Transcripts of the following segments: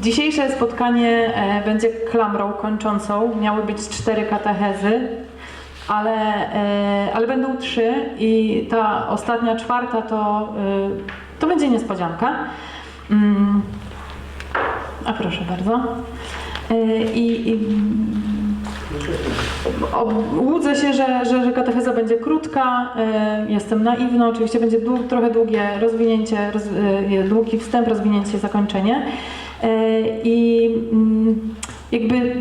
Dzisiejsze spotkanie e, będzie klamrą kończącą. Miały być cztery katechezy, ale, e, ale będą trzy i ta ostatnia, czwarta to, e, to będzie niespodzianka. Mm. A proszę bardzo. I, i łudzę się, że, że, że katecheza będzie krótka. Jestem naiwna, oczywiście będzie trochę długie rozwinięcie, roz, długi wstęp, rozwinięcie, zakończenie. E, I mm, jakby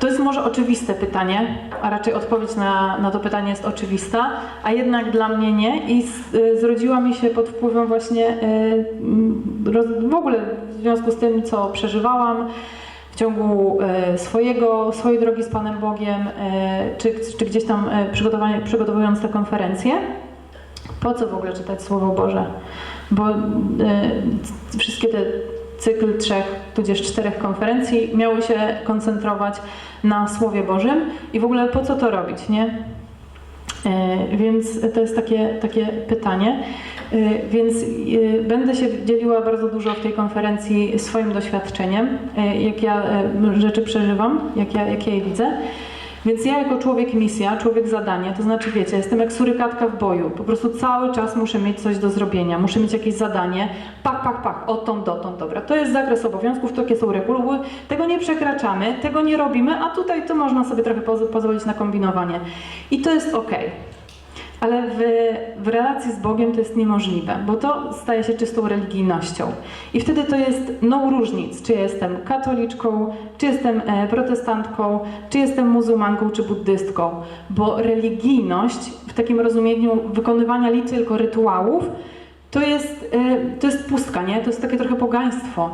to jest może oczywiste pytanie, a raczej odpowiedź na, na to pytanie jest oczywista, a jednak dla mnie nie i z, e, zrodziła mi się pod wpływem właśnie e, mm, roz, w ogóle w związku z tym, co przeżywałam w ciągu swojego, swojej drogi z Panem Bogiem, czy, czy gdzieś tam przygotowując tę konferencję. Po co w ogóle czytać Słowo Boże? Bo wszystkie te cykl trzech, tudzież czterech konferencji miały się koncentrować na Słowie Bożym i w ogóle po co to robić, nie? E, Więc to jest takie, takie pytanie. E, Więc e, będę się dzieliła bardzo dużo w tej konferencji swoim doświadczeniem, jak ja rzeczy przeżywam, jak ja, jak ja je widzę. Więc ja jako człowiek misja, człowiek zadanie, to znaczy wiecie, jestem jak surykatka w boju. Po prostu cały czas muszę mieć coś do zrobienia, muszę mieć jakieś zadanie. Pach, pach, pach, odtąd dotąd, dobra. To jest zakres obowiązków, takie są reguły, tego nie przekraczamy, tego nie robimy, a tutaj to można sobie trochę poz- pozwolić na kombinowanie. I to jest ok. Ale w, w relacji z Bogiem to jest niemożliwe, bo to staje się czystą religijnością. I wtedy to jest no różnic, czy jestem katoliczką, czy jestem e, protestantką, czy jestem muzułmanką, czy buddystką. Bo religijność w takim rozumieniu wykonywania li tylko rytuałów, to jest, e, to jest pustka, nie? To jest takie trochę pogaństwo.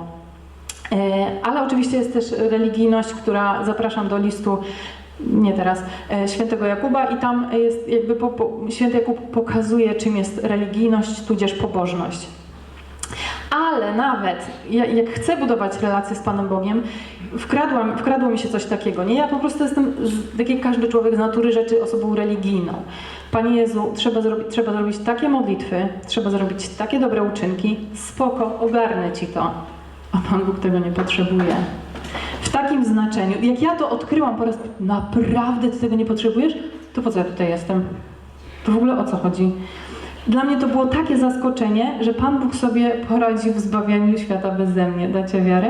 E, Ale oczywiście jest też religijność, która zapraszam do listu, nie teraz, e, świętego Jakuba i tam jest jakby po, po, święty Jakub pokazuje, czym jest religijność, tudzież pobożność. Ale nawet ja- jak chcę budować relacje z Panem Bogiem, wkradłam, wkradło mi się coś takiego. Nie, ja po prostu jestem, tak jak każdy człowiek z natury rzeczy, osobą religijną. Panie Jezu, trzeba, zrobić, trzeba zrobić takie modlitwy, trzeba zrobić takie dobre uczynki, spoko, ogarnę Ci to. A Pan Bóg tego nie potrzebuje. Takim znaczeniu, jak ja to odkryłam po raz, naprawdę Ty tego nie potrzebujesz? To po co ja tutaj jestem? To w ogóle o co chodzi? Dla mnie to było takie zaskoczenie, że Pan Bóg sobie poradził w zbawianiu świata beze mnie. Dacie wiarę?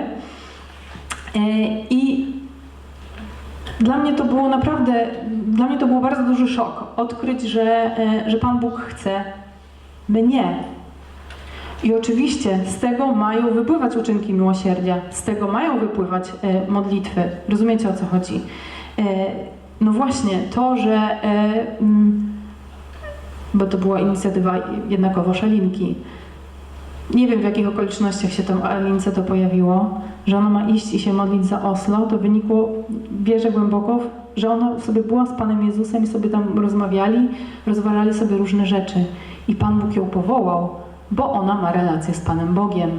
E, I dla mnie to było naprawdę, dla mnie to był bardzo duży szok. Odkryć, że, e, że Pan Bóg chce mnie. I oczywiście z tego mają wypływać uczynki miłosierdzia, z tego mają wypływać e, modlitwy. Rozumiecie o co chodzi? E, no właśnie, to, że e, mm, bo to była inicjatywa jednakowo Szalinki. Nie wiem w jakich okolicznościach się tam Alince to pojawiło, że ona ma iść i się modlić za Oslo, to wynikło, wierzę głęboko, że ona sobie była z Panem Jezusem i sobie tam rozmawiali, rozważali sobie różne rzeczy. I Pan Bóg ją powołał, bo ona ma relację z Panem Bogiem.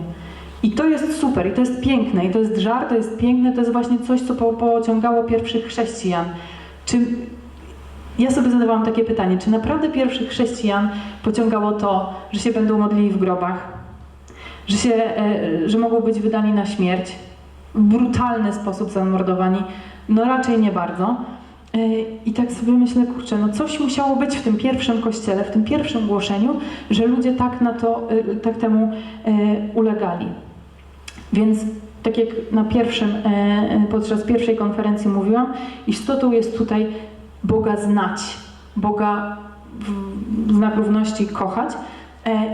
I to jest super, i to jest piękne, i to jest żar, to jest piękne, to jest właśnie coś, co po, pociągało pierwszych chrześcijan. Czy ja sobie zadawałam takie pytanie, czy naprawdę pierwszych chrześcijan pociągało to, że się będą modlili w grobach, że, się, e, że mogą być wydani na śmierć, w brutalny sposób zamordowani? No raczej nie bardzo. E, I tak sobie myślę, kurczę, no coś musiało być w tym pierwszym kościele, w tym pierwszym głoszeniu, że ludzie tak na to, e, tak temu e, ulegali. Więc tak jak na pierwszym, podczas pierwszej konferencji mówiłam, istotą jest tutaj Boga znać, Boga w znak równości kochać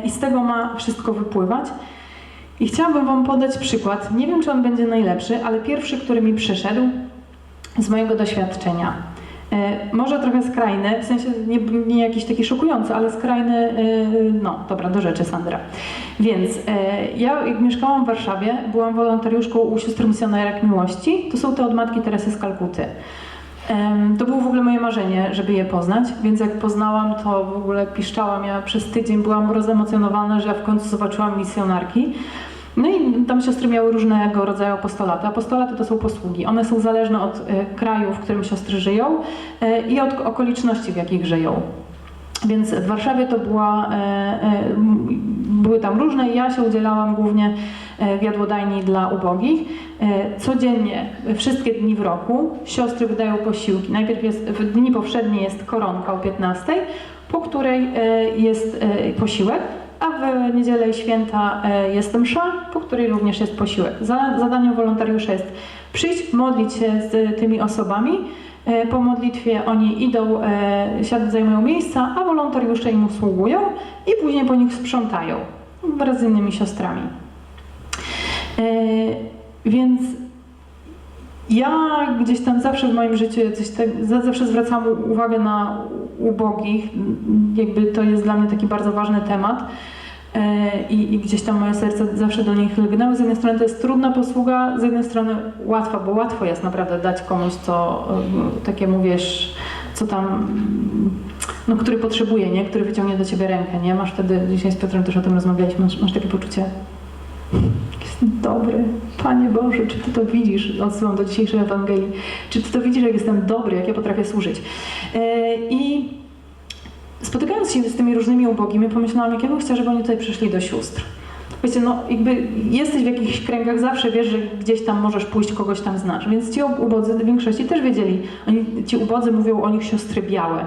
i z tego ma wszystko wypływać. I chciałabym Wam podać przykład. Nie wiem, czy on będzie najlepszy, ale pierwszy, który mi przyszedł z mojego doświadczenia. E, Może trochę skrajny, w sensie nie, nie jakiś taki szokujący, ale skrajny, e, no dobra, do rzeczy Sandra. Więc e, ja jak mieszkałam w Warszawie, byłam wolontariuszką u sióstr misjonerek miłości. To są te od Matki Teresy z Kalkuty. To było w ogóle moje marzenie, żeby je poznać, więc jak poznałam, to w ogóle piszczałam. Ja przez tydzień byłam rozemocjonowana, że ja w końcu zobaczyłam misjonarki. No i tam siostry miały różnego rodzaju apostolaty. Apostolaty to są posługi. One są zależne od e, kraju, w którym siostry żyją e, i od okoliczności, w jakich żyją. Więc w Warszawie to była, e, były tam różne ja się udzielałam głównie w jadłodajni dla ubogich. Codziennie, wszystkie dni w roku siostry wydają posiłki. Najpierw jest, w dni powszednie jest koronka o 15, po której jest posiłek, a w niedzielę i święta e, jest msza, po której również jest posiłek. Za- Zadaniem wolontariusza jest przyjść, modlić się z tymi osobami. E, Po modlitwie oni idą, e, siad- zajmują miejsca, a wolontariusze im usługują i później po nich sprzątają wraz z innymi siostrami. Więc ja gdzieś tam zawsze w moim życiu tak, za- zawsze zwracam uwagę na ubogich. Jakby to jest dla mnie taki bardzo ważny temat. E, I, I gdzieś tam moje serce zawsze do nich lgnęło. Z jednej strony to jest trudna posługa, z jednej strony łatwa, bo łatwo jest naprawdę dać komuś, co e, takiemu wiesz, co tam, no, który potrzebuje, nie? który wyciągnie do ciebie rękę. Nie? Masz wtedy, dzisiaj z Piotrem też o tym rozmawialiśmy, masz, masz takie poczucie, jestem dobry. Panie Boże, czy Ty to widzisz? Odsyłam do dzisiejszej Ewangelii. Czy Ty to widzisz, jak jestem dobry, jak ja potrafię służyć? E, I spotykając się z tymi różnymi ubogimi, pomyślałam, jak ja bym chciała, żeby oni tutaj przyszli do sióstr. Wiecie, no jakby jesteś w jakichś kręgach, zawsze wiesz, że gdzieś tam możesz pójść, kogoś tam znasz. Więc ci ubodzy w większości też wiedzieli, oni, ci ubodzy mówią o nich siostry białe.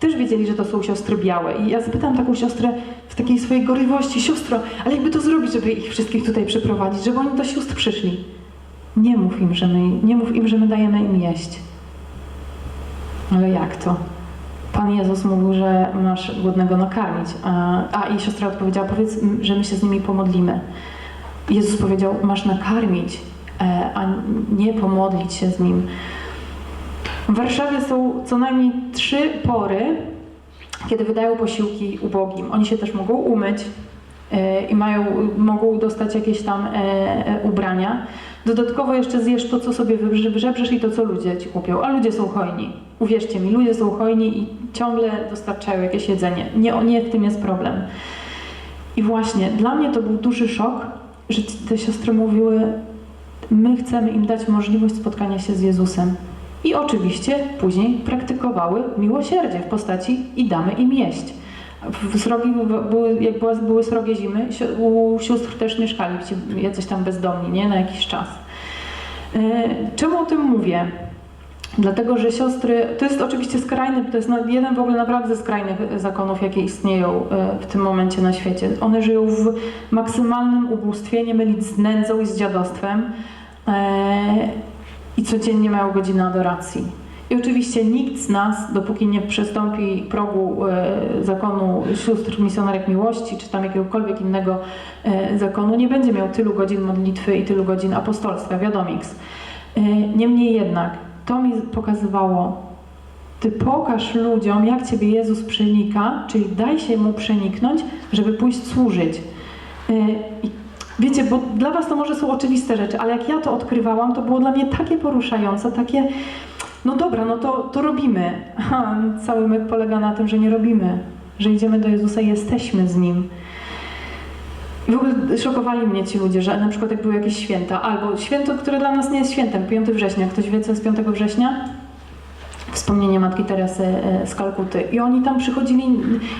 Też wiedzieli, że to są siostry białe. I ja zapytałam taką siostrę w takiej swojej gorliwości, siostro, ale jakby to zrobić, żeby ich wszystkich tutaj przyprowadzić, żeby oni do sióstr przyszli. Nie mów im, że my, nie mów im, że my dajemy im jeść. Ale jak to? Pan Jezus mówił, że masz głodnego nakarmić. A, i siostra odpowiedziała, powiedz, że my się z nimi pomodlimy. Jezus powiedział, masz nakarmić, e, a nie pomodlić się z nim. W Warszawie są co najmniej trzy pory, kiedy wydają posiłki ubogim. Oni się też mogą umyć e, i mają, mogą dostać jakieś tam e, ubrania. Dodatkowo jeszcze zjesz to, co sobie wybrze- wybrzesz i to, co ludzie ci kupią. A ludzie są hojni. Uwierzcie mi, ludzie są hojni i ciągle dostarczają jakieś jedzenie. Nie, nie w tym jest problem. I właśnie dla mnie to był duży szok, że te siostry mówiły, my chcemy im dać możliwość spotkania się z Jezusem. I oczywiście później praktykowały miłosierdzie w postaci i damy im jeść. Srogi, były, jak była, były srogie zimy, u sióstr też mieszkali jacyś tam bezdomni, nie? Na jakiś czas. E, Czemu o tym mówię? Dlatego, że siostry, to jest oczywiście skrajny, to jest jeden w ogóle naprawdę skrajnych zakonów, jakie istnieją e, w tym momencie na świecie. One żyją w maksymalnym ubóstwie, nie mylić z nędzą i z dziadostwem e, i codziennie mają godzinę adoracji. I oczywiście nikt z nas, dopóki nie przestąpi progu e, zakonu sióstr misjonarek miłości, czy tam jakiegokolwiek innego e, zakonu, nie będzie miał tylu godzin modlitwy i tylu godzin apostolstwa, wiadomiks. E, Niemniej jednak, to mi pokazywało, ty pokaż ludziom, jak Ciebie Jezus przenika, czyli daj się Mu przeniknąć, żeby pójść służyć. Wiecie, bo dla Was to może są oczywiste rzeczy, ale jak ja to odkrywałam, to było dla mnie takie poruszające, takie, no dobra, no to, to robimy. A cały myk polega na tym, że nie robimy, że idziemy do Jezusa i jesteśmy z Nim. I w ogóle szokowali mnie ci ludzie, że na przykład jak były jakieś święta, albo święto, które dla nas nie jest świętem, 5 września. Ktoś wie, co jest 5 września? Wspomnienie Matki Teresy e, z Kalkuty. I oni tam przychodzili,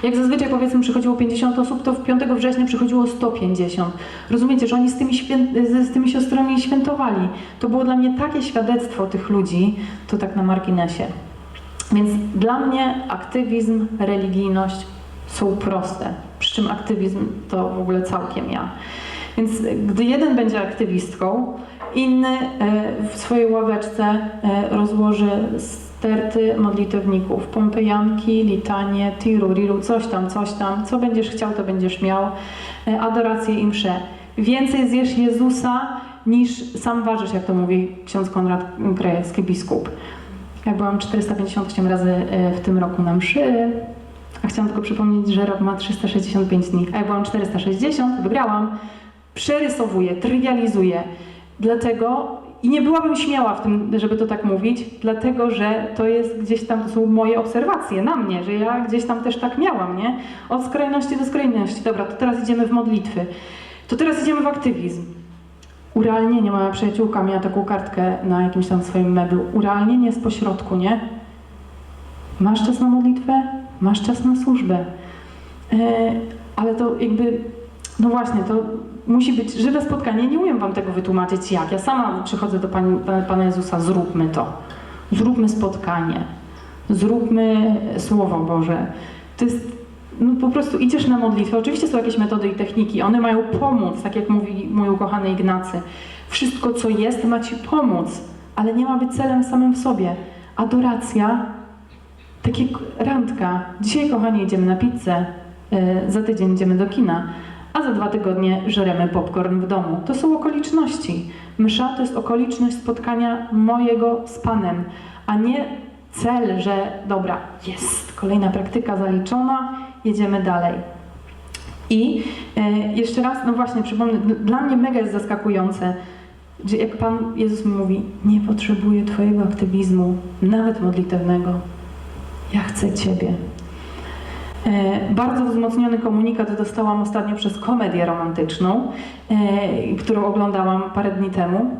jak zazwyczaj powiedzmy przychodziło 50 osób, to w 5 września przychodziło 150. Rozumiecie, że oni z tymi, z tymi siostrami świętowali. To było dla mnie takie świadectwo tych ludzi, to tak na marginesie. Więc dla mnie aktywizm, religijność są proste. Przy czym aktywizm to w ogóle całkiem ja. Więc gdy jeden będzie aktywistką, inny e, w swojej ławeczce e, rozłoży sterty modlitewników, pompejanki, litanie, tiru, riru, coś tam, coś tam. Co będziesz chciał, to będziesz miał. E, Adorację i mszę. Więcej zjesz Jezusa niż sam ważysz, jak to mówi ksiądz Konrad Krajewski, biskup. Ja byłam 458 razy w tym roku na mszy, a chciałam tylko przypomnieć, że rok ma 365 dni, a ja byłam 460, wygrałam. Przerysowuję, trywializuję. Dlatego, i nie byłabym śmiała w tym, żeby to tak mówić, dlatego, że to jest gdzieś tam, to są moje obserwacje na mnie, że ja gdzieś tam też tak miałam, nie? Od skrajności do skrajności. Dobra, to teraz idziemy w modlitwy. To teraz idziemy w aktywizm. Urealnienie, moja przyjaciółka miała taką kartkę na jakimś tam swoim meblu. Urealnienie jest pośrodku, nie? Masz czas na modlitwę, masz czas na służbę. E, ale to jakby no właśnie, to musi być żywe spotkanie. Nie umiem wam tego wytłumaczyć jak. Ja sama przychodzę do Pani, Pana Jezusa, zróbmy to. Zróbmy spotkanie. Zróbmy Słowo Boże. To jest, no po prostu idziesz na modlitwę. Oczywiście są jakieś metody i techniki. One mają pomóc, tak jak mówi mój ukochany Ignacy. Wszystko, co jest, ma Ci pomóc, ale nie ma być celem samym w sobie. Adoracja, tak jak randka. Dzisiaj, kochani, idziemy na pizzę, yy, za tydzień idziemy do kina, a za dwa tygodnie żeremy popcorn w domu. To są okoliczności. Msza to jest okoliczność spotkania mojego z Panem, a nie cel, że dobra, jest, kolejna praktyka zaliczona, jedziemy dalej. I e, jeszcze raz, no właśnie, przypomnę, dla mnie mega jest zaskakujące, że jak Pan Jezus mi mówi, nie potrzebuję Twojego aktywizmu, nawet modlitewnego. Ja chcę Ciebie. E, Bardzo wzmocniony komunikat dostałam ostatnio przez komedię romantyczną, e, którą oglądałam parę dni temu.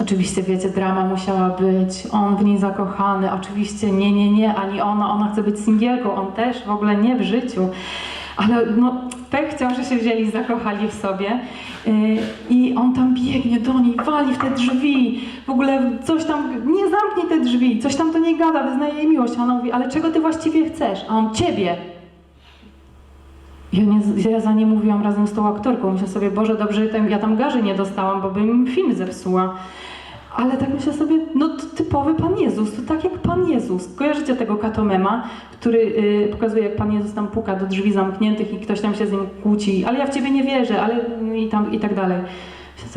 Oczywiście, wiecie, drama musiała być, on w niej zakochany, oczywiście nie, nie, nie, ani ona, ona chce być singielką, on też w ogóle nie w życiu. Ale no, pech chciał, że się wzięli zakochali w sobie. Yy, I on tam biegnie do niej, wali w te drzwi, w ogóle coś tam, nie zamknij te drzwi, coś tam do niej gada, wyznaje jej miłość. A ona mówi, ale czego ty właściwie chcesz? A on, ciebie. Ja, nie, ja za nie mówiłam razem z tą aktorką. Myślę sobie, Boże, dobrze, ja tam garzy nie dostałam, bo bym film zepsuła. Ale tak myślę sobie, no typowy Pan Jezus, to tak jak Pan Jezus. Kojarzycie tego katomema, który y, pokazuje, jak Pan Jezus tam puka do drzwi zamkniętych i ktoś tam się z nim kłóci, ale ja w Ciebie nie wierzę, ale i, tam, i tak dalej.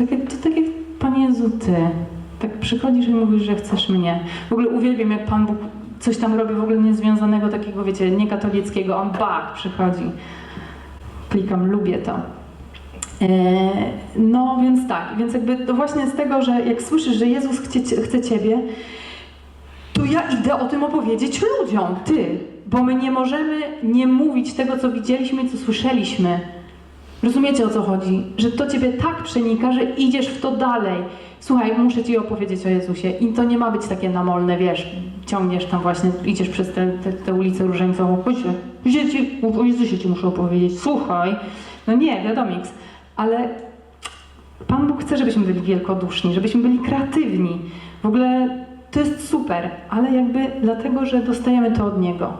Myślę, jak- to tak jak Pan Jezu, Ty. Tak przychodzisz i mówisz, że chcesz mnie. W ogóle uwielbiam, jak Pan Bóg coś tam robi w ogóle niezwiązanego, takiego, wiecie, niekatolickiego. On bach, przychodzi. Klikam, lubię to. E, No więc tak, więc jakby to właśnie z tego, że jak słyszysz, że Jezus chce, chce Ciebie, to ja idę o tym opowiedzieć ludziom, Ty, bo my nie możemy nie mówić tego, co widzieliśmy co słyszeliśmy. Rozumiecie o co chodzi? Że to Ciebie tak przenika, że idziesz w to dalej. Słuchaj, muszę Ci opowiedzieć o Jezusie i to nie ma być takie namolne, wiesz, ciągniesz tam właśnie, idziesz przez tę te, te, te ulicę różańcową, chodź, ci, o Jezusie Ci muszę opowiedzieć, słuchaj. No nie, wiadomiks, ale Pan Bóg chce, żebyśmy byli wielkoduszni, żebyśmy byli kreatywni. W ogóle to jest super, ale jakby dlatego, że dostajemy to od Niego.